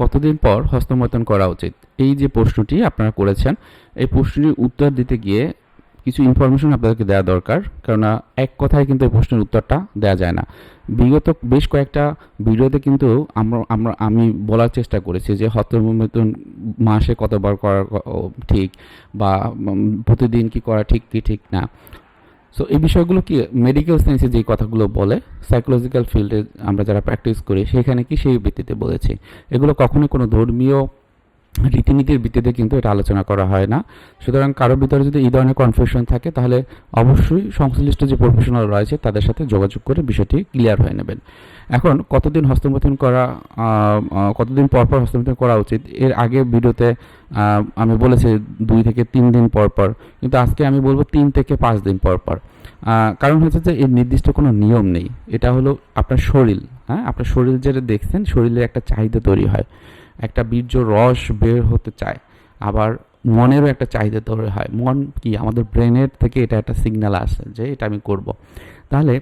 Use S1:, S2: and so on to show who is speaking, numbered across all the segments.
S1: কতদিন পর হস্তমৈথুন করা উচিত? এই যে প্রশ্নটি আপনারা করেছেন, এই প্রশ্নটির উত্তর দিতে গিয়ে কিছু ইনফরমেশন আপনাদেরকে দেওয়া দরকার, কেননা এক কথায় কিন্তু এই প্রশ্নের উত্তরটা দেওয়া যায় না। বিগত বেশ কয়েকটা ভিডিওতে কিন্তু আমরা আমরা, আমি বলার চেষ্টা করেছি যে হস্তমৈথুন মাসে কতবার করা ঠিক বা প্রতিদিন কি করা ঠিক, কি ঠিক না। সো এই বিষয়গুলো কি মেডিকেল সায়েন্সে যে কথাগুলো বলে সাইকোলজিক্যাল ফিল্ডে আমরা যারা প্র্যাকটিস করি, সেখানে কি সেই ভিত্তিতে বলেছি? এগুলো কখনো কোনো ধর্মীয় রীতিনীতির ভিত্তিতে কিন্তু এটা আলোচনা করা হয় না। সুতরাং কারোর ভিতরে যদি এই ধরনের কনফিউশন থাকে, তাহলে অবশ্যই সংশ্লিষ্ট যে প্রফেশনাল রয়েছে, তাদের সাথে যোগাযোগ করে বিষয়টি ক্লিয়ার হয়ে নেবেন। এখন, কতদিন হস্তমৈথুন করা কতদিন পর পর হস্তমৈথুন করা উচিত? এর আগে ভিডিওতে আমি বলেছি দুই থেকে তিন দিন পর পর, কিন্তু আজকে আমি বলব তিন থেকে পাঁচ দিন পর পর। কারণ হচ্ছে যে এর নির্দিষ্ট কোনো নিয়ম নেই। এটা হলো আপনার শরীর। হ্যাঁ আপনার শরীর যেটা দেখছেন, শরীরের একটা চাহিদা তৈরি হয়। একটা বীর্য রস বের হতে চায়, আবার মনেরও একটা চাহিদা তৈরি হয়। মন কি, আমাদের ব্রেনের থেকে এটা একটা সিগন্যাল আসে যে এটা আমি করব। তাহলে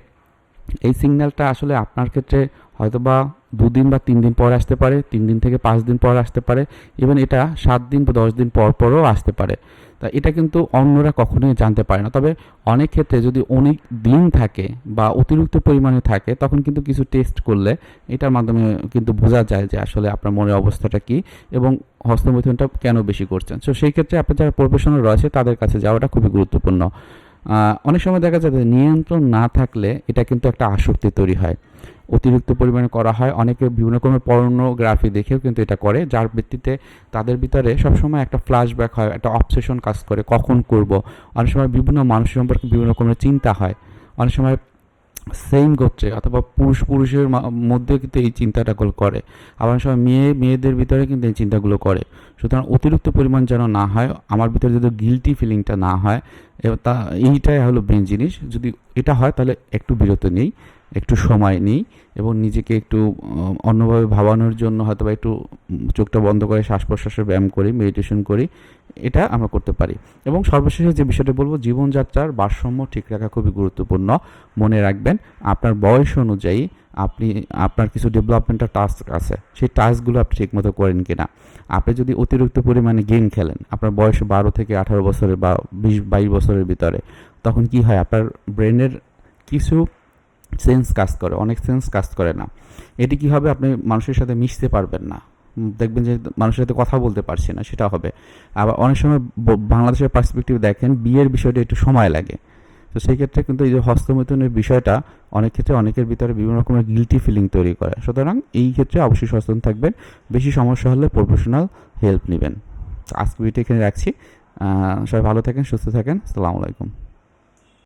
S1: এই সিগন্যালটা আসলে আপনার ক্ষেত্রে হয়তোবা দুদিন বা তিন দিন পর আসতে পারে তিন দিন থেকে পাঁচ দিন পর আসতে পারে ইভেন এটা সাত দিন বা দশ দিন পর পরও আসতে পারে। তা এটা কিন্তু অন্যরা কখনোই জানতে পারে না। তবে অনেক ক্ষেত্রে যদি অনেক দিন থাকে বা অতিরিক্ত পরিমাণে থাকে, তখন কিন্তু কিছু টেস্ট করলে এটার মাধ্যমে কিন্তু বোঝা যায় যে আসলে আপনার মনের অবস্থাটা কি এবং হস্তমৈথুনটা কেন বেশি করছেন। সো সেই ক্ষেত্রে আপনার যারা প্রফেশনাল রয়েছে, তাদের কাছে যাওয়াটা খুবই গুরুত্বপূর্ণ। অনেক সময় দেখা যায় নিয়ন্ত্রণ না থাকলে এটা কিন্তু একটা আসক্তি তৈরি হয়। অতিরিক্ত পরিমাণে করা হয়। অনেকে বিভিন্ন রকমের পর্নোগ্রাফি দেখেও কিন্তু এটা করে, যার ভিত্তিতে তাদের ভিতরে সবসময় একটা ফ্ল্যাশব্যাক হয়, একটা অবসেশন কাজ করে, কখন করব। অনেক সময় বিভিন্ন মানুষ সম্পর্কে বিভিন্ন রকমের চিন্তা হয়। অনেক সময় সেম করছে অথবা পুরুষ পুরুষের মধ্যে কিন্তু এই চিন্তাটা করে। আবার সময় মেয়ে, মেয়েদের ভিতরে কিন্তু এই চিন্তাগুলো করে। সুতরাং অতিরিক্ত পরিমাণ যেন না হয়, আমার ভিতরে যদি গিলটি ফিলিংটা না হয় তা, এইটাই হলো মেন জিনিস। যদি এটা হয়, তাহলে একটু বিরত নেই। একটু সময় নিই এবং নিজেকে একটু অন্যভাবে ভাবানোর জন্য হয়তো বা একটু চোখটা বন্ধ করে শ্বাস প্রশ্বাসের ব্যায়াম করি মেডিটেশন করি, এটা আমরা করতে পারি। এবং সর্বশেষে যে বিষয়টা বলব, জীবনযাত্রার ভারসাম্য ঠিক রাখা খুবই গুরুত্বপূর্ণ। মনে রাখবেন, আপনার বয়স অনুযায়ী আপনি, আপনার কিছু ডেভেলপমেন্টের টাস্ক আছে, সেই টাস্কগুলো আপনি ঠিকমতো করেন কিনা। আপনি যদি অতিরিক্ত পরিমাণে গেম খেলেন, আপনার বয়স বারো থেকে আঠারো বছরের বা বিশ, বাইশ বছরের ভিতরে, তখন কি হয়? আপনার ব্রেনের কিছু সেন্স কাজ করে, অনেক সেন্স কাজ করে না। এটি কি হবে আপনি মানুষের সাথে মিশতে পারবেন না? দেখবেন যে মানুষের সাথে কথা বলতে পারছি না, সেটা হবে। আবার অনেক সময় বাংলাদেশের পার্সপেক্টিভ দেখেন, বিয়ের বিষয়টা একটু সময় লাগে। তো সেই ক্ষেত্রে কিন্তু এই যে হস্তমৈথুনের বিষয়টা, অনেক ক্ষেত্রে অনেকের ভিতরে বিভিন্ন রকমের গিলটি ফিলিং তৈরি করে। সুতরাং এই ক্ষেত্রে অবশ্যই সচেতন থাকবেন। বেশি সমস্যা হলে প্রফেশনাল হেল্প নেবেন। আজকে ভিডিও এখানে রাখছি। সবাই ভালো থাকেন, সুস্থ থাকেন। আসসালামু আলাইকুম।